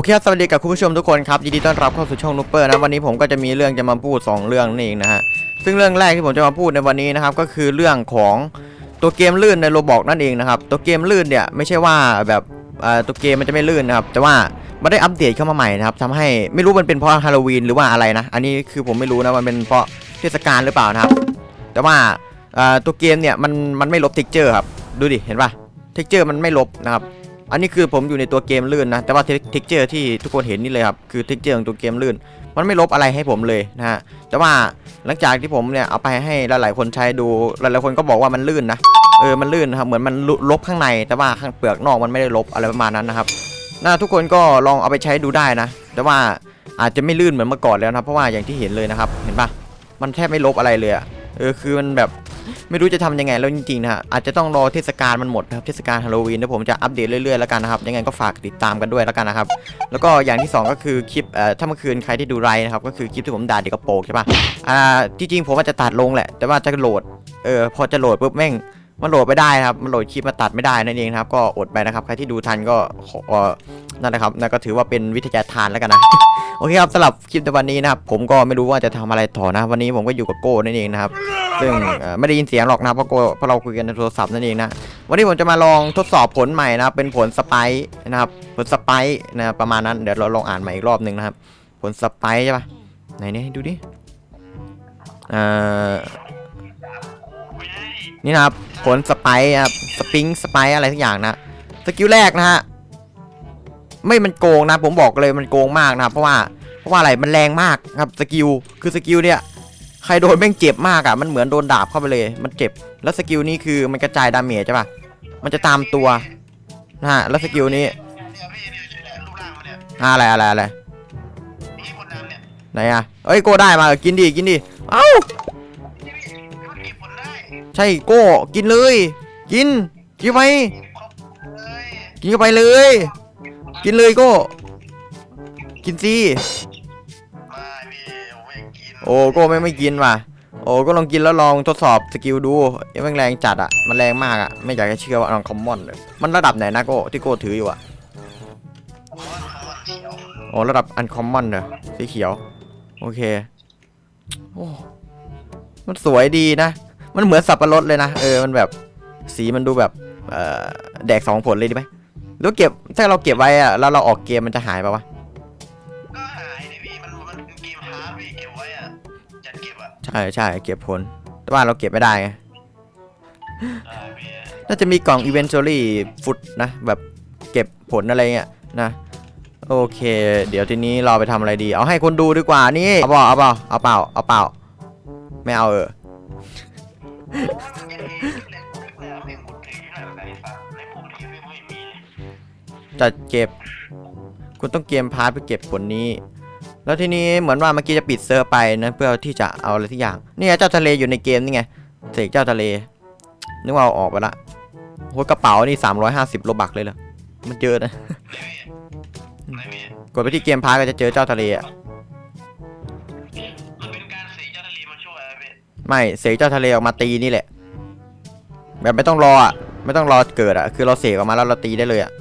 อเคครับสวัสดีกับคุณผู้ชมทุกคนครับยินดีต้อนรับเข้าสู่ช่องนูเปอร์นะวันนี้ผมก็จะมีเรื่องจะมาพูด 2 เรื่องนั่เองนะฮะซึ่งเรื่องแรกที่ผมจะมาพูดในวันนี้นะครับก็คือเรื่องของตัวเกมลื่นในโรบอกนั่นเองนะครับตัวเกมลื่นเนี่ยไม่ใช่ว่าแบบตัวเกมมันจะไม่ลื่นนะครับแต่ว่ามันได้อัปเดตเข้ามาใหม่นะครับทำให้ไม่รู้มันเป็นเพราะฮาโลวีนหรือว่าอะไรนะอันนี้คือผมไม่รู้นะมันเป็นเพราะเทศกาลหรือเปล่านะครับแต่ว่าตัวเกมเนี่ยมันมันไม่ลบทิกเจอร์ครับดูดิเห็นปะทิกเจอร์มันไม่ลบนะครับ อันนี้คือผมอยู่ในตัวเกมลื่นนะ แต่ว่าเท็กเจอร์ที่ทุกคนเห็นนี่เลยครับ คือเท็กเจอร์ของตัวเกมลื่น มันไม่ลบอะไรให้ผมเลยนะฮะ แต่ว่าหลังจากที่ผมเนี่ยเอาไปให้หลายๆคนใช้ดู หลายๆคนก็บอกว่ามันลื่นนะ เออ มันลื่นครับ เหมือนมันลบข้างใน แต่ว่าข้างเปลือกนอกมันไม่ได้ลบอะไรประมาณนั้นนะครับนะทุกคนก็ลองเอาไปใช้ดูได้นะ แต่ว่าอาจจะไม่ลื่นเหมือนเมื่อก่อนแล้วนะ เพราะว่าอย่างที่เห็นเลยนะครับ เห็นปะมันแทบไม่ลบอะไรเลยอะเออ คือมันแบบ ไม่รู้จะทำยังไงแล้วจริงๆนะฮะอาจจะต้องรอเทศกาลมันหมดนะครับเทศกาลฮาโลวีนแล้วผมจะอัปเดตเรื่อยๆแล้วกันนะครับยังไงก็ฝากติดตามกันด้วยแล้วกันนะครับแล้วก็อย่างที่สองก็คือคลิปเอ่อถ้าเมื่อคืนใครที่ดูไรนะครับก็คือคลิปที่ผมด่าเด็กกระโปงใช่ปะอ่าที่จริงผมว่าจะตัดลงแหละ แต่ว่าจะโหลดเออพอจะโหลดปุ๊บแม่งมันโหลดไม่ได้นะครับ มันโหลดคลิปมาตัดไม่ได้นั่นเองนะครับ ก็อดไปนะครับ ใครที่ดูทันก็ขอเอ่อนั่นนะครับนั่นก็ถือว่าเป็นวิทยาทานแล้วกันนะ โอเคครับสำหรับคลิปในวันนี้นะครับผมก็ไม่รู้ว่าจะทำอะไรต่อนะ วันนี้ผมก็อยู่กับโก้นั่นเองนะครับซึ่งไม่ได้ยินเสียงหรอกนะเพราะโก้เพราะเราคุยกันในโทรศัพท์นั่นเองนะวันนี้ผมจะมาลองทดสอบผลใหม่นะครับเป็นผลสไปซ์นะครับผลสไปซ์นะรประมาณนั้นเดี๋ยวเราลองอ่านใหม่อีกรอบหนึ่งนะครับ ผลสไปซ์ใช่ปะไหนเนี่ยดูดิเอ่อนี่นะครับผลสไปซ์ครับสปริงสไปซ์อะไรทุกอย่างนะสกิลแรกนะฮะ ไม่มันโกงนะ ผมบอกเลยมันโกงมากนะครับเพราะว่าเพราะว่าอะไรมันแรงมากครับสกิลคือสกิลเนี่ยใครโดนแม่งเจ็บมากอะมันเหมือนโดนดาบเข้าไปเลย มันเจ็บ แล้วสกิลนี้คือมันกระจายดาเมจใช่ปะมันจะตามตัวนะฮะแล้วสกิลนี้นอะไรอะไรอะไรไหนอะเอ้ยโก้ได้มากินดิกินดิเอ้าใช่โก้กินเลย กินกินไปกินเข้าไปเลย กินเลยโก้ กินสิมาพี่ผมไม่กินโอ้โก้ไม่งไม่กินว่ะ โอ้ก็ลองกินแล้วลองทดสอบสกิลดูเอ้ยมันแรงจัดอะ มันแรงมากอะ ไม่อยากจะเชื่อว่าอันคอมมอนเลย มันระดับไหนนะโก้ที่โก้ถืออยู่อะคำว่าคำว่าเขียวโอ้ระดับอันคอมมอนเหรอสีเขียว โอเคโอ้มันสวยดีนะ มันเหมือนสับปะรดเลยนะ เออ มันแบบสีมันดูแบบ เอ่อ แดกสองผลเลยดีไหม หรือเก็บถ้าเราเก็บไว้อะแล้วเราออกเกมมันจะหายปะวะก็หายดิพี่มันมันเป็นเกมฮาร์ดพี่เก็บไว้อะจัดเก็บอะใช่ใช่เก็บผล แต่ว่าเราเก็บไม่ได้ไงใช่พี่น่าจะมีกล่อง eventually food นะแบบเก็บผลอะไรเงี้ยนะ โอเค เดี๋ยวทีนี้เราไปทำอะไรดี เอาให้คนดูดีกว่านี่เอาเปล่าเอาเปล่าเอาเปล่าเอาเปล่าไม่เอาเออมันไม่ได้เล่นปุ๊บเลยอะไม่หมดเลยที่ไหนแบบไหนสั จะเก็บ คุณต้องเกมพาร์ทเพื่อเก็บผลนี้ แล้วทีนี้เหมือนว่าเมื่อกี้จะปิดเซิร์ฟไปนะเพื่อที่จะเอาอะไรทุกอย่างนี่ไงเจ้าทะเลอยู่ในเกมนี่ไงเสกเจ้าทะเล นึกว่าเอาออกไปละโหกระเป๋านี่ 350 โลบักเลยเหรอมันเยอะนะไหนพี่กดไปที่เกมพาร์ทก็จะเจอเจ้าทะเลอะมันเป็นการเสกเจ้าทะเลมาช่วยอะพี่ไม่เสกเจ้าทะเลออกมาตีนี่แหละ แบบไม่ต้องรออะไม่ต้องรอเกิดอะ คือเราเสกออกมาแล้วเราตีได้เลยอะ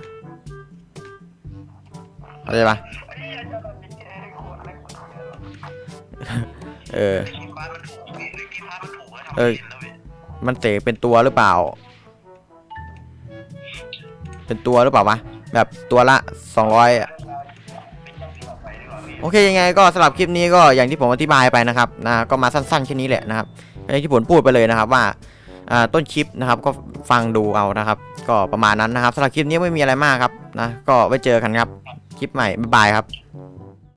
เข้าใจปะไอ้เหี้ยเจ้าทะเลไอ้คนอะไรคนทำเนี่ยเออในเกมพาร์ทมันถูกพี่ในเกมพาร์ทมันถูกแล้วทำเอไม่อเห็นแล้วพี่มันเสกเป็นตัวหรือเปล่า เป็นตัวหรือเปล่าวะ แบบตัวละ200อะไปดีกว่าพี่โอเคยังไงก็สำหรับคลิปนี้ก็อย่างที่ผมอธิบายไปนะครับนะก็มาสั้นๆแค่นี้แหละนะครับอย่างที่ผมพูดไปเลยนะครับว่าอ่าต้นคลิปนะครับก็ฟังดูเอานะครับ ก็ประมาณนั้นนะครับสำหรับคลิปนี้ไม่มีอะไรมากครับนะก็ไว้เจอกันครับ คลิปใหม่ บ๊ายบายครับ